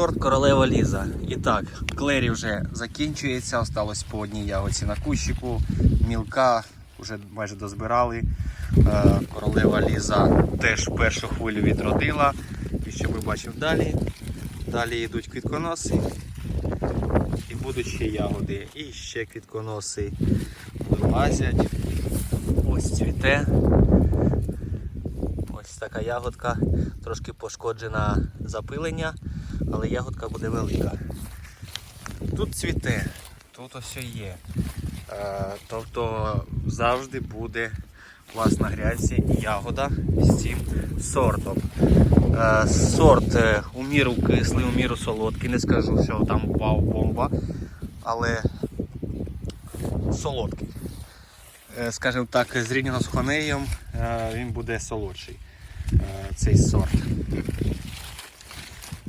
Сорт королева Ліза. І так, клері вже закінчується, осталось по одній ягодці на кущику, мілка вже майже дозбирали. Е, Королева Ліза теж першу хвилю відродила. І що ви бачимо далі? Далі йдуть квітконоси. І будуть ще ягоди. І ще квітконоси вилазять. Ось цвіте. Ось така ягодка, трошки пошкоджена запилення, але ягодка буде велика. Тут цвіте, тут ось є. Е, тобто завжди буде у вас на грязі ягода з цим сортом. Е, сорт е, у міру кислий, у міру солодкий. Не скажу, що там вау бомба, але солодкий. Скажімо так, зрівняно з хонеєм він буде солодший цей сорт.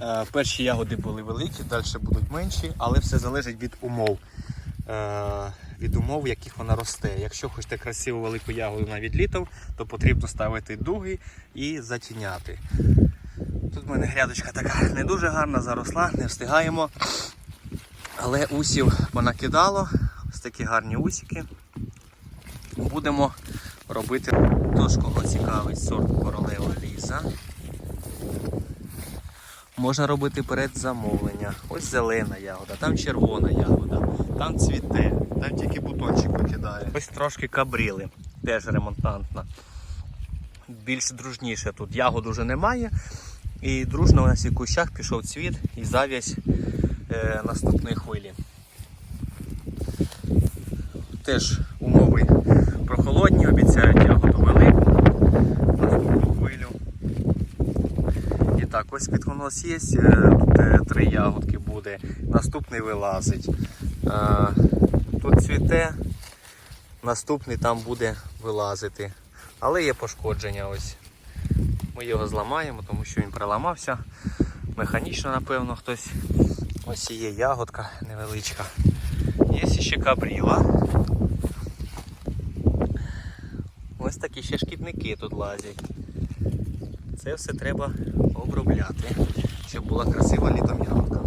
Е, Перші ягоди були великі, далі будуть менші, але все залежить від умов. Е, Від умов, в яких вона росте. Якщо хочете красиву велику ягоду навіть літом, то потрібно ставити дуги і затіняти. Тут в мене грядочка така не дуже гарна, заросла, не встигаємо. Але усів понакидало, ось такі гарні усики. Будемо робити. Тож, кого цікавить сорт королева ліза. Можна робити передзамовлення. Ось зелена ягода, там червона ягода, там цвіте, там тільки бутончик викидає. Ось трошки кабріли, теж ремонтантна. Більш дружніше тут ягод уже немає. І дружно у нас і в кущах пішов цвіт і зав'язь е, наступної хвилі. Теж умови прохолодні, обіцяють ягоду велику наступну хвилю. І так, ось підконос є, е, тут е, три ягодки буде, наступний вилазить. Е, Тут цвіте, наступний там буде вилазити. Але є пошкодження ось. Ми його зламаємо, тому що він проламався. Механічно, напевно, хтось. Ось є ягодка невеличка. Є ще кабріла. Ось такі ще шкідники тут лазять. Це все треба обробляти, щоб була красива літом ягодка.